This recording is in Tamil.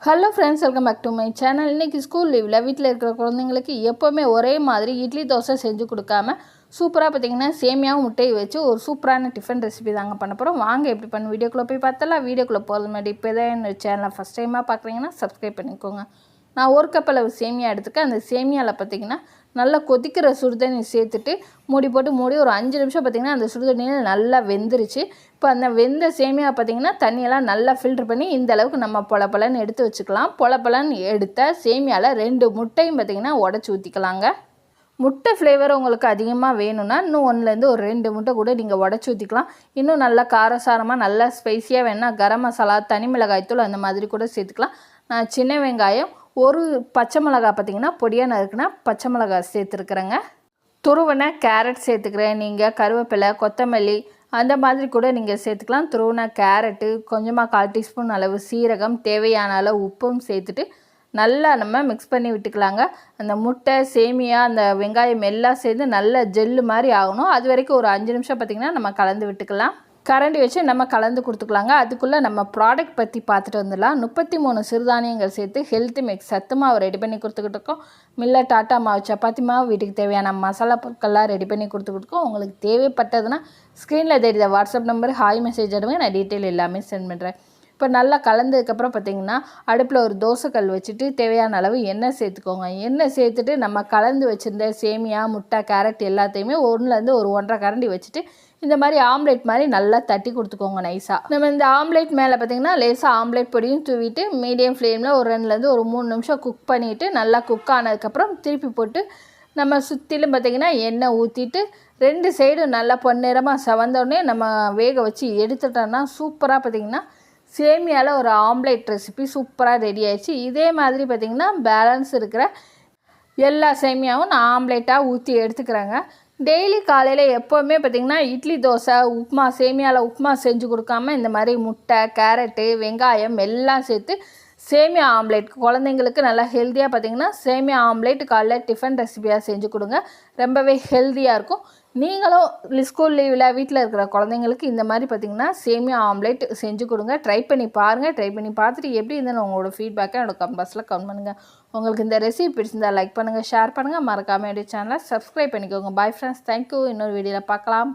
Hello friends welcome back to my channel இன்றைக்கி ஸ்கூல் லீவில் வீட்டில் இருக்கிற குழந்தைங்களுக்கு எப்போவுமே ஒரே மாதிரி இட்லி தோசை செஞ்சு கொடுக்காம சூப்பராக பார்த்தீங்கன்னா சேமியாவும் முட்டையை வச்சு ஒரு சூப்பரான டிஃபன் ரெசிபி தாங்க பண்ண போகிறோம் வாங்க எப்படி பண்ண வீடியோக்குள்ளே போய் பார்த்தலாம். வீடியோக்குள்ளே போகிறது மாதிரி இப்போ தான் என்ன சேனலை ஃபஸ்ட் டைமாக பார்க்குறீங்கன்னா சப்ஸ்கிரைப் பண்ணிக்கோங்க. நான் ஒரு கப் அளவு சேமியா எடுத்துக்க. அந்த சேமியாவில் பார்த்தீங்கன்னா நல்லா கொதிக்கிற சுடுதண்ணி சேர்த்துட்டு மூடி போட்டு மூடி ஒரு அஞ்சு நிமிஷம் பார்த்திங்கன்னா அந்த சுடுதண்ணியில் நல்லா வெந்துருச்சு. இப்போ அந்த வெந்த சேமியா பார்த்திங்கன்னா தண்ணியெல்லாம் நல்லா ஃபில்டர் பண்ணி இந்த அளவுக்கு நம்ம பொலப்பலன்னு எடுத்து வச்சுக்கலாம். பொலப்பலன்னு எடுத்த சேமியாவில் ரெண்டு முட்டையும் பார்த்திங்கன்னா உடச்சி ஊற்றிக்கலாங்க முட்டை ஃப்ளேவர் உங்களுக்கு அதிகமாக வேணும்னா இன்னும் ஒன்றுலேருந்து ஒரு ரெண்டு முட்டை கூட நீங்கள் உடச்சி ஊற்றிக்கலாம் இன்னும் நல்லா காரசாரமாக நல்லா ஸ்பைஸியாக வேணால் கரம் மசாலா தனி மிளகாய் தூள் அந்த மாதிரி கூட சேர்த்துக்கலாம். நான் சின்ன வெங்காயம் ஒரு பச்சை மிளகா பார்த்திங்கன்னா பொடியாக நறுக்குனா பச்சை மிளகா சேர்த்துருக்குறேங்க. துருவனை கேரட் சேர்த்துக்கிறேன். நீங்கள் கருவேப்பிலை கொத்தமல்லி அந்த மாதிரி கூட நீங்கள் சேர்த்துக்கலாம். துருவனை கேரட்டு கொஞ்சமாக கால் டீஸ்பூன் அளவு சீரகம் தேவையான அளவு உப்பும் சேர்த்துட்டு நல்லா நம்ம மிக்ஸ் பண்ணி விட்டுக்கலாங்க. அந்த முட்டை சேமியா அந்த வெங்காயம் எல்லாம் சேர்ந்து நல்ல ஜெல்லு மாதிரி ஆகணும். அது வரைக்கும் ஒரு அஞ்சு நிமிஷம் பார்த்திங்கன்னா நம்ம கலந்து விட்டுக்கலாம். கரண்டி வச்சு நம்ம கலந்து கொடுத்துக்கலாங்க. அதுக்குள்ளே நம்ம ப்ராடக்ட் பற்றி பார்த்துட்டு வந்துடலாம். முப்பத்தி மூணு சிறுதானியங்கள் சேர்த்து ஹெல்த் மிக்ஸ் சத்து மாவு ரெடி பண்ணி கொடுத்துக்கிட்டு இருக்கோம். மில்ல டாட்டா மாவு சப்பாத்தி மாவு வீட்டுக்கு தேவையான மசாலா பொருட்கள்லாம் ரெடி பண்ணி கொடுத்துக்கிட்டு இருக்கோம். உங்களுக்கு தேவைப்பட்டதுன்னா ஸ்க்ரீனில் தெரியுத வாட்ஸ்அப் நம்பர் ஹாய் மெசேஜ் அனுப்புங்க. நான் டீட்டெயில் எல்லாமே சென்ட் பண்ணுறேன் இப்போ நல்லா கலந்ததுக்கப்புறம் பார்த்திங்கன்னா அடுப்பில் ஒரு தோசைக்கல் வச்சுட்டு தேவையான அளவு எண்ணெய் சேர்த்துக்கோங்க. எண்ணெய் சேர்த்துட்டு நம்ம கலந்து வச்சுருந்த சேமியா முட்டை கேரட் எல்லாத்தையுமே ஒன்றுலேருந்து ஒரு ஒன்றரை கரண்டி வச்சுட்டு இந்த மாதிரி ஆம்லேட் மாதிரி நல்லா தட்டி கொடுத்துக்கோங்க நைஸாக நம்ம இந்த ஆம்லேட் மேலே பார்த்திங்கன்னா லேசாக ஆம்லேட் பொடியும் தூவிட்டு மீடியம் ஃப்ளேமில் ஒரு ரெண்டுலேருந்து ஒரு மூணு நிமிஷம் குக் பண்ணிவிட்டு நல்லா குக் ஆனதுக்கப்புறம் திருப்பி போட்டு நம்ம சுற்றிலும் பார்த்திங்கன்னா எண்ணெய் ஊற்றிட்டு ரெண்டு சைடும் நல்லா பொன்னிறமாக செவந்தோடனே நம்ம வேக வச்சு எடுத்துட்டோம்னா சூப்பராக பார்த்திங்கன்னா சேமியாவில் ஒரு ஆம்லேட் ரெசிபி சூப்பராக ரெடி ஆயிடுச்சு. இதே மாதிரி பார்த்திங்கன்னா பேலன்ஸ் இருக்கிற எல்லா சேமியாவும் நான் ஆம்லேட்டாக ஊற்றி எடுத்துக்கிறேங்க. டெய்லி காலையில் எப்போவுமே பார்த்திங்கன்னா இட்லி தோசை உப்புமா சேமியாவில் உப்புமா செஞ்சு கொடுக்காம இந்த மாதிரி முட்டை கேரட்டு வெங்காயம் எல்லாம் சேர்த்து சேமியா ஆம்லேட். குழந்தைங்களுக்கு நல்லா ஹெல்த்தியாக பார்த்திங்கன்னா சேமியா ஆம்லேட் காலைல டிஃபன் ரெசிபியாக செஞ்சு கொடுங்க. ரொம்பவே ஹெல்த்தியாக இருக்கும். நீங்களும் ஸ்கூல் லீவில் வீட்டில் இருக்கிற குழந்தைங்களுக்கு இந்த மாதிரி பார்த்திங்கன்னா சேமியா ஆம்லேட் செஞ்சு கொடுங்க. ட்ரை பண்ணி பாருங்கள் ட்ரை பண்ணி பார்த்துட்டு எப்படி இருந்தாலும் உங்களோட ஃபீட்பேக்கை என்னோட கம்பாஸில் கமெண்ட் பண்ணுங்கள் உங்களுக்கு இந்த ரெசிபி பிடிச்சிருந்தால் லைக் பண்ணுங்கள் ஷேர் பண்ணுங்கள் மறக்காமல் என்னுடைய சேனலை சப்ஸ்கிரைப் பண்ணிக்கோங்க. பாய் ஃப்ரெண்ட்ஸ் தேங்க்யூ இன்னொரு வீடியோவில் பார்க்கலாம்.